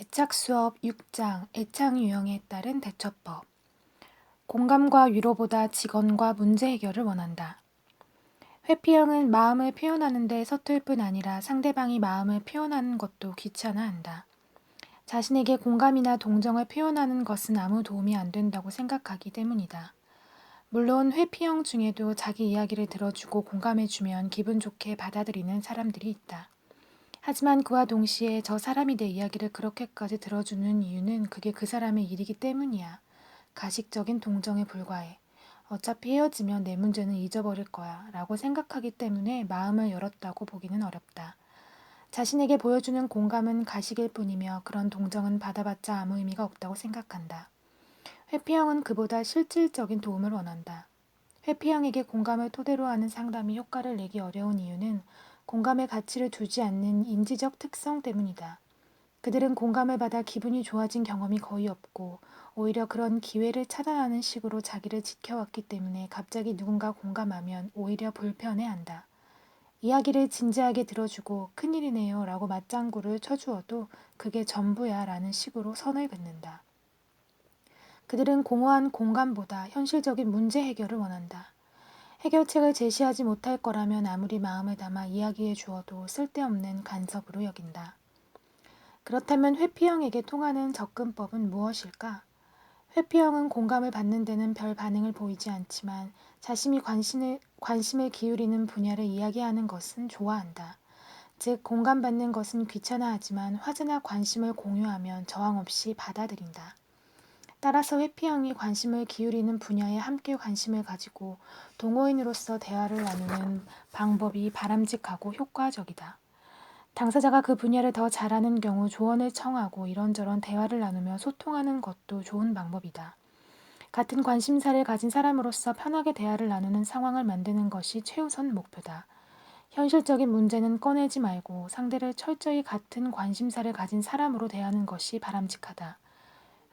애착 수업 6장 애착 유형에 따른 대처법 공감과 위로보다 직언과 문제 해결을 원한다. 회피형은 마음을 표현하는데 서툴 뿐 아니라 상대방이 마음을 표현하는 것도 귀찮아한다. 자신에게 공감이나 동정을 표현하는 것은 아무 도움이 안 된다고 생각하기 때문이다. 물론 회피형 중에도 자기 이야기를 들어주고 공감해주면 기분 좋게 받아들이는 사람들이 있다. 하지만 그와 동시에 저 사람이 내 이야기를 그렇게까지 들어주는 이유는 그게 그 사람의 일이기 때문이야. 가식적인 동정에 불과해. 어차피 헤어지면 내 문제는 잊어버릴 거야. 라고 생각하기 때문에 마음을 열었다고 보기는 어렵다. 자신에게 보여주는 공감은 가식일 뿐이며 그런 동정은 받아봤자 아무 의미가 없다고 생각한다. 회피형은 그보다 실질적인 도움을 원한다. 회피형에게 공감을 토대로 하는 상담이 효과를 내기 어려운 이유는 공감의 가치를 두지 않는 인지적 특성 때문이다. 그들은 공감을 받아 기분이 좋아진 경험이 거의 없고 오히려 그런 기회를 차단하는 식으로 자기를 지켜왔기 때문에 갑자기 누군가 공감하면 오히려 불편해한다. 이야기를 진지하게 들어주고 큰일이네요 라고 맞장구를 쳐주어도 그게 전부야 라는 식으로 선을 긋는다. 그들은 공허한 공감보다 현실적인 문제 해결을 원한다. 해결책을 제시하지 못할 거라면 아무리 마음을 담아 이야기해 주어도 쓸데없는 간섭으로 여긴다. 그렇다면 회피형에게 통하는 접근법은 무엇일까? 회피형은 공감을 받는 데는 별 반응을 보이지 않지만 자신이 관심을, 관심을 기울이는 분야를 이야기하는 것은 좋아한다. 즉, 공감받는 것은 귀찮아하지만 화제나 관심을 공유하면 저항 없이 받아들인다. 따라서 회피형이 관심을 기울이는 분야에 함께 관심을 가지고 동호인으로서 대화를 나누는 방법이 바람직하고 효과적이다. 당사자가 그 분야를 더 잘하는 경우 조언을 청하고 이런저런 대화를 나누며 소통하는 것도 좋은 방법이다. 같은 관심사를 가진 사람으로서 편하게 대화를 나누는 상황을 만드는 것이 최우선 목표다. 현실적인 문제는 꺼내지 말고 상대를 철저히 같은 관심사를 가진 사람으로 대하는 것이 바람직하다.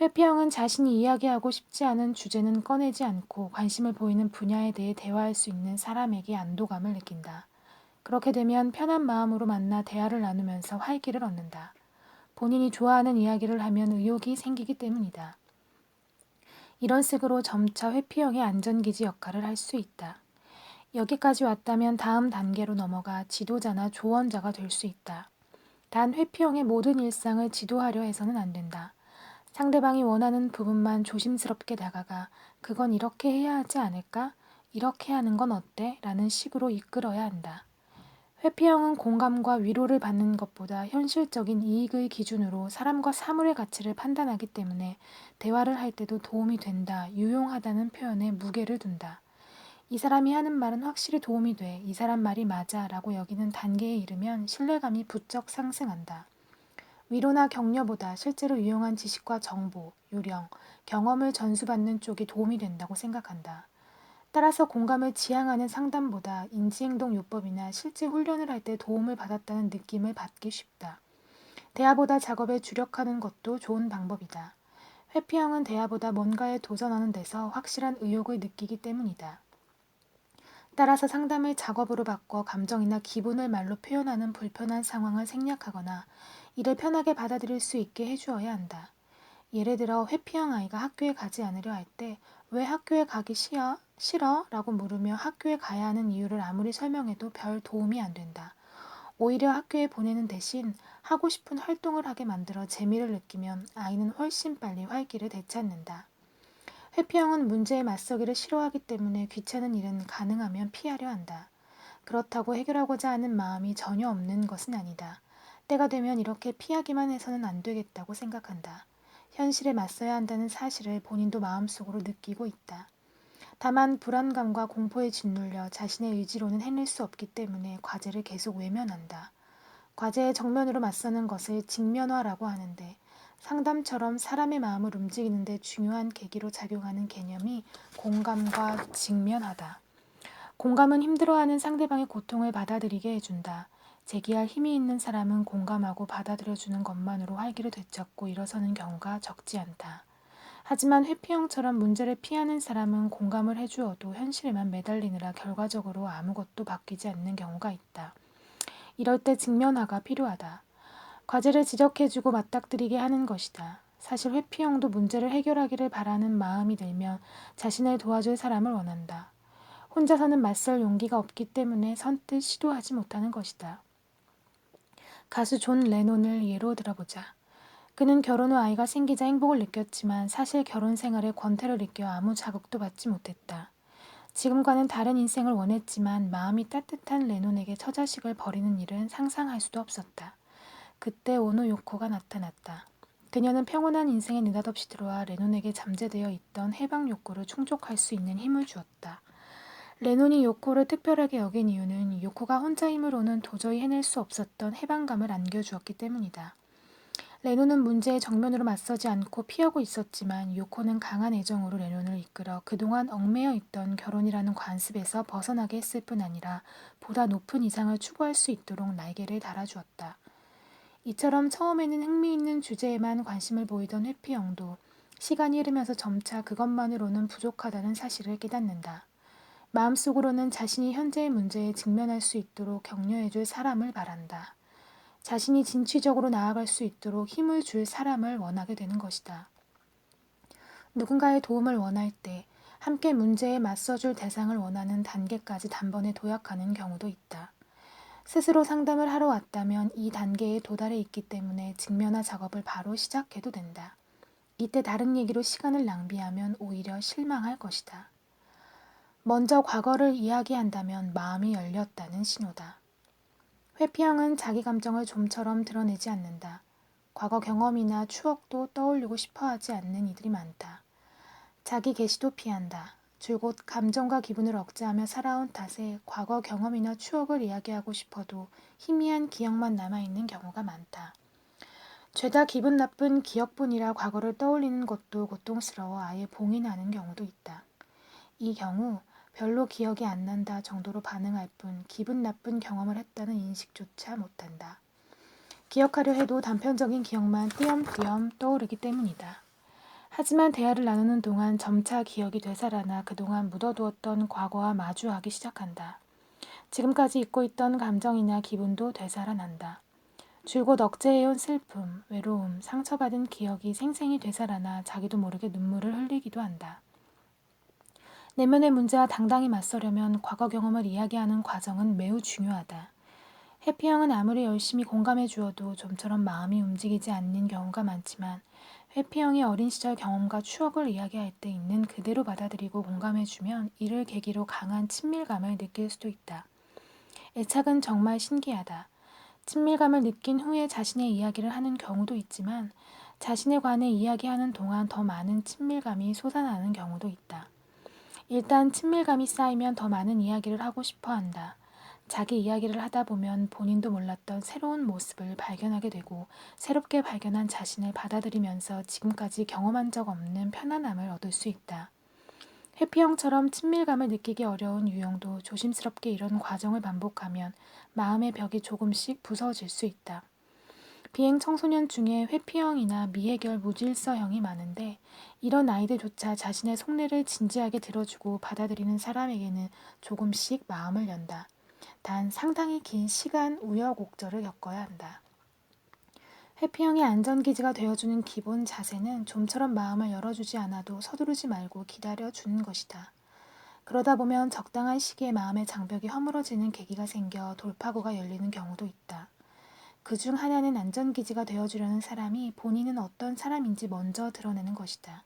회피형은 자신이 이야기하고 싶지 않은 주제는 꺼내지 않고 관심을 보이는 분야에 대해 대화할 수 있는 사람에게 안도감을 느낀다. 그렇게 되면 편한 마음으로 만나 대화를 나누면서 활기를 얻는다. 본인이 좋아하는 이야기를 하면 의욕이 생기기 때문이다. 이런 식으로 점차 회피형의 안전기지 역할을 할 수 있다. 여기까지 왔다면 다음 단계로 넘어가 지도자나 조언자가 될 수 있다. 단 회피형의 모든 일상을 지도하려 해서는 안 된다. 상대방이 원하는 부분만 조심스럽게 다가가 그건 이렇게 해야 하지 않을까? 이렇게 하는 건 어때? 라는 식으로 이끌어야 한다. 회피형은 공감과 위로를 받는 것보다 현실적인 이익의 기준으로 사람과 사물의 가치를 판단하기 때문에 대화를 할 때도 도움이 된다, 유용하다는 표현에 무게를 둔다. 이 사람이 하는 말은 확실히 도움이 돼, 이 사람 말이 맞아 라고 여기는 단계에 이르면 신뢰감이 부쩍 상승한다. 위로나 격려보다 실제로 유용한 지식과 정보, 요령, 경험을 전수받는 쪽이 도움이 된다고 생각한다. 따라서 공감을 지향하는 상담보다 인지행동 요법이나 실제 훈련을 할 때 도움을 받았다는 느낌을 받기 쉽다. 대화보다 작업에 주력하는 것도 좋은 방법이다. 회피형은 대화보다 뭔가에 도전하는 데서 확실한 의욕을 느끼기 때문이다. 따라서 상담을 작업으로 바꿔 감정이나 기분을 말로 표현하는 불편한 상황을 생략하거나 이를 편하게 받아들일 수 있게 해주어야 한다. 예를 들어 회피형 아이가 학교에 가지 않으려 할 때 왜 학교에 가기 싫어? 싫어? 라고 물으며 학교에 가야 하는 이유를 아무리 설명해도 별 도움이 안 된다. 오히려 학교에 보내는 대신 하고 싶은 활동을 하게 만들어 재미를 느끼면 아이는 훨씬 빨리 활기를 되찾는다. 회피형은 문제에 맞서기를 싫어하기 때문에 귀찮은 일은 가능하면 피하려 한다. 그렇다고 해결하고자 하는 마음이 전혀 없는 것은 아니다. 때가 되면 이렇게 피하기만 해서는 안 되겠다고 생각한다. 현실에 맞서야 한다는 사실을 본인도 마음속으로 느끼고 있다. 다만 불안감과 공포에 짓눌려 자신의 의지로는 해낼 수 없기 때문에 과제를 계속 외면한다. 과제에 정면으로 맞서는 것을 직면화라고 하는데 상담처럼 사람의 마음을 움직이는데 중요한 계기로 작용하는 개념이 공감과 직면하다. 공감은 힘들어하는 상대방의 고통을 받아들이게 해준다. 제기할 힘이 있는 사람은 공감하고 받아들여주는 것만으로 활기를 되찾고 일어서는 경우가 적지 않다. 하지만 회피형처럼 문제를 피하는 사람은 공감을 해주어도 현실에만 매달리느라 결과적으로 아무것도 바뀌지 않는 경우가 있다. 이럴 때 직면화가 필요하다. 과제를 지적해주고 맞닥뜨리게 하는 것이다. 사실 회피형도 문제를 해결하기를 바라는 마음이 들면 자신을 도와줄 사람을 원한다. 혼자서는 맞설 용기가 없기 때문에 선뜻 시도하지 못하는 것이다. 가수 존 레논을 예로 들어보자. 그는 결혼 후 아이가 생기자 행복을 느꼈지만 사실 결혼 생활에 권태를 느껴 아무 자극도 받지 못했다. 지금과는 다른 인생을 원했지만 마음이 따뜻한 레논에게 처자식을 버리는 일은 상상할 수도 없었다. 그때 오노 요코가 나타났다. 그녀는 평온한 인생에 느닷없이 들어와 레논에게 잠재되어 있던 해방 욕구를 충족할 수 있는 힘을 주었다. 레논이 요코를 특별하게 여긴 이유는 요코가 혼자 힘으로는 도저히 해낼 수 없었던 해방감을 안겨주었기 때문이다. 레논은 문제에 정면으로 맞서지 않고 피하고 있었지만 요코는 강한 애정으로 레논을 이끌어 그동안 얽매여 있던 결혼이라는 관습에서 벗어나게 했을 뿐 아니라 보다 높은 이상을 추구할 수 있도록 날개를 달아주었다. 이처럼 처음에는 흥미있는 주제에만 관심을 보이던 회피형도 시간이 흐르면서 점차 그것만으로는 부족하다는 사실을 깨닫는다. 마음속으로는 자신이 현재의 문제에 직면할 수 있도록 격려해줄 사람을 바란다. 자신이 진취적으로 나아갈 수 있도록 힘을 줄 사람을 원하게 되는 것이다. 누군가의 도움을 원할 때 함께 문제에 맞서줄 대상을 원하는 단계까지 단번에 도약하는 경우도 있다. 스스로 상담을 하러 왔다면 이 단계에 도달해 있기 때문에 직면화 작업을 바로 시작해도 된다. 이때 다른 얘기로 시간을 낭비하면 오히려 실망할 것이다. 먼저 과거를 이야기한다면 마음이 열렸다는 신호다. 회피형은 자기 감정을 좀처럼 드러내지 않는다. 과거 경험이나 추억도 떠올리고 싶어 하지 않는 이들이 많다. 자기 계시도 피한다. 줄곧 감정과 기분을 억제하며 살아온 탓에 과거 경험이나 추억을 이야기하고 싶어도 희미한 기억만 남아있는 경우가 많다. 죄다 기분 나쁜 기억뿐이라 과거를 떠올리는 것도 고통스러워 아예 봉인하는 경우도 있다. 이 경우 별로 기억이 안 난다 정도로 반응할 뿐 기분 나쁜 경험을 했다는 인식조차 못한다. 기억하려 해도 단편적인 기억만 띄엄띄엄 떠오르기 때문이다. 하지만 대화를 나누는 동안 점차 기억이 되살아나 그동안 묻어두었던 과거와 마주하기 시작한다. 지금까지 잊고 있던 감정이나 기분도 되살아난다. 줄곧 억제해온 슬픔, 외로움, 상처받은 기억이 생생히 되살아나 자기도 모르게 눈물을 흘리기도 한다. 내면의 문제와 당당히 맞서려면 과거 경험을 이야기하는 과정은 매우 중요하다. 해피형은 아무리 열심히 공감해 주어도 좀처럼 마음이 움직이지 않는 경우가 많지만 회피형이 어린 시절 경험과 추억을 이야기할 때 있는 그대로 받아들이고 공감해 주면 이를 계기로 강한 친밀감을 느낄 수도 있다. 애착은 정말 신기하다. 친밀감을 느낀 후에 자신의 이야기를 하는 경우도 있지만 자신에 관해 이야기하는 동안 더 많은 친밀감이 솟아나는 경우도 있다. 일단 친밀감이 쌓이면 더 많은 이야기를 하고 싶어 한다. 자기 이야기를 하다 보면 본인도 몰랐던 새로운 모습을 발견하게 되고 새롭게 발견한 자신을 받아들이면서 지금까지 경험한 적 없는 편안함을 얻을 수 있다. 해피형처럼 친밀감을 느끼기 어려운 유형도 조심스럽게 이런 과정을 반복하면 마음의 벽이 조금씩 부서질 수 있다. 비행 청소년 중에 회피형이나 미해결 무질서형이 많은데 이런 아이들조차 자신의 속내를 진지하게 들어주고 받아들이는 사람에게는 조금씩 마음을 연다. 단 상당히 긴 시간 우여곡절을 겪어야 한다. 회피형의 안전기지가 되어주는 기본 자세는 좀처럼 마음을 열어주지 않아도 서두르지 말고 기다려주는 것이다. 그러다 보면 적당한 시기에 마음의 장벽이 허물어지는 계기가 생겨 돌파구가 열리는 경우도 있다. 그 중 하나는 안전기지가 되어주려는 사람이 본인은 어떤 사람인지 먼저 드러내는 것이다.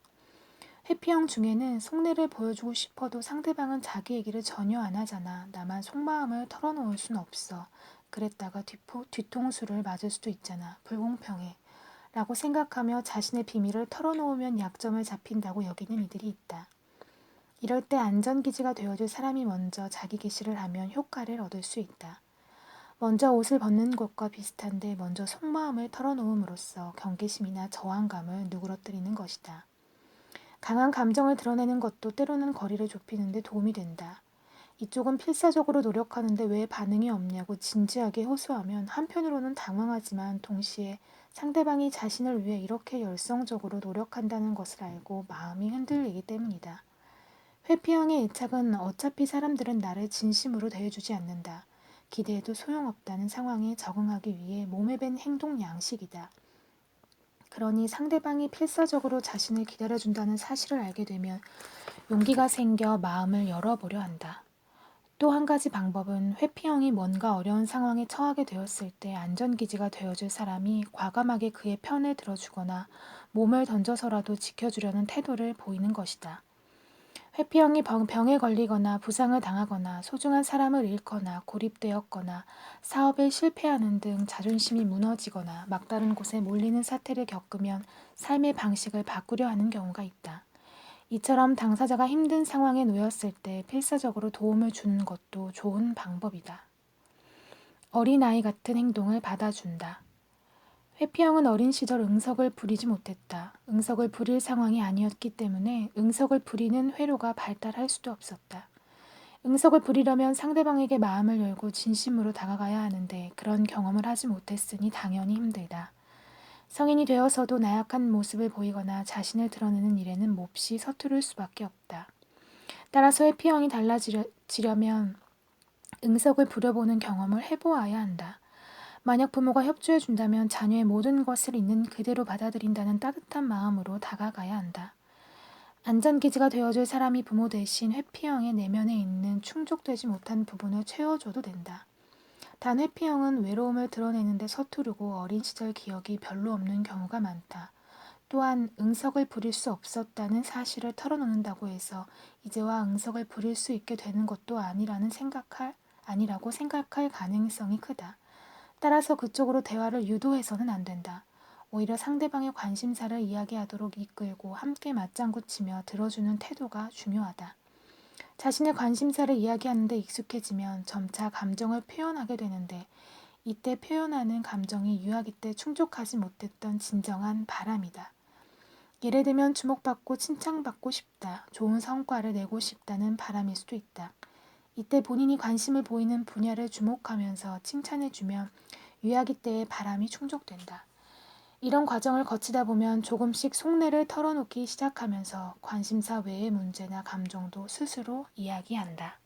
회피형 중에는 속내를 보여주고 싶어도 상대방은 자기 얘기를 전혀 안 하잖아. 나만 속마음을 털어놓을 순 없어. 그랬다가 뒤포, 뒤통수를 맞을 수도 있잖아. 불공평해. 라고 생각하며 자신의 비밀을 털어놓으면 약점을 잡힌다고 여기는 이들이 있다. 이럴 때 안전기지가 되어줄 사람이 먼저 자기 개시를 하면 효과를 얻을 수 있다. 먼저 옷을 벗는 것과 비슷한데 먼저 속마음을 털어놓음으로써 경계심이나 저항감을 누그러뜨리는 것이다. 강한 감정을 드러내는 것도 때로는 거리를 좁히는데 도움이 된다. 이쪽은 필사적으로 노력하는데 왜 반응이 없냐고 진지하게 호소하면 한편으로는 당황하지만 동시에 상대방이 자신을 위해 이렇게 열성적으로 노력한다는 것을 알고 마음이 흔들리기 때문이다. 회피형의 애착은 어차피 사람들은 나를 진심으로 대해주지 않는다. 기대해도 소용없다는 상황에 적응하기 위해 몸에 밴 행동 양식이다. 그러니 상대방이 필사적으로 자신을 기다려준다는 사실을 알게 되면 용기가 생겨 마음을 열어보려 한다. 또 한 가지 방법은 회피형이 뭔가 어려운 상황에 처하게 되었을 때 안전기지가 되어줄 사람이 과감하게 그의 편을 들어주거나 몸을 던져서라도 지켜주려는 태도를 보이는 것이다. 회피형이 병- 병에 걸리거나 부상을 당하거나 소중한 사람을 잃거나 고립되었거나 사업에 실패하는 등 자존심이 무너지거나 막다른 곳에 몰리는 사태를 겪으면 삶의 방식을 바꾸려 하는 경우가 있다. 이처럼 당사자가 힘든 상황에 놓였을 때 필사적으로 도움을 주는 것도 좋은 방법이다. 어린아이 같은 행동을 받아준다. 회피형은 어린 시절 응석을 부리지 못했다. 응석을 부릴 상황이 아니었기 때문에 응석을 부리는 회로가 발달할 수도 없었다. 응석을 부리려면 상대방에게 마음을 열고 진심으로 다가가야 하는데 그런 경험을 하지 못했으니 당연히 힘들다. 성인이 되어서도 나약한 모습을 보이거나 자신을 드러내는 일에는 몹시 서투를 수밖에 없다. 따라서 회피형이 달라지려면 응석을 부려보는 경험을 해보아야 한다. 만약 부모가 협조해 준다면 자녀의 모든 것을 있는 그대로 받아들인다는 따뜻한 마음으로 다가가야 한다. 안전기지가 되어줄 사람이 부모 대신 회피형의 내면에 있는 충족되지 못한 부분을 채워줘도 된다. 단 회피형은 외로움을 드러내는데 서투르고 어린 시절 기억이 별로 없는 경우가 많다. 또한 응석을 부릴 수 없었다는 사실을 털어놓는다고 해서 이제와 응석을 부릴 수 있게 되는 것도 아니라는 생각할 아니라고 생각할 가능성이 크다. 따라서 그쪽으로 대화를 유도해서는 안 된다. 오히려 상대방의 관심사를 이야기하도록 이끌고 함께 맞장구 치며 들어주는 태도가 중요하다. 자신의 관심사를 이야기하는데 익숙해지면 점차 감정을 표현하게 되는데 이때 표현하는 감정이 유아기 때 충족하지 못했던 진정한 바람이다. 예를 들면 주목받고 칭찬받고 싶다, 좋은 성과를 내고 싶다는 바람일 수도 있다. 이때 본인이 관심을 보이는 분야를 주목하면서 칭찬해주면 유아기 때의 바람이 충족된다. 이런 과정을 거치다 보면 조금씩 속내를 털어놓기 시작하면서 관심사 외의 문제나 감정도 스스로 이야기한다.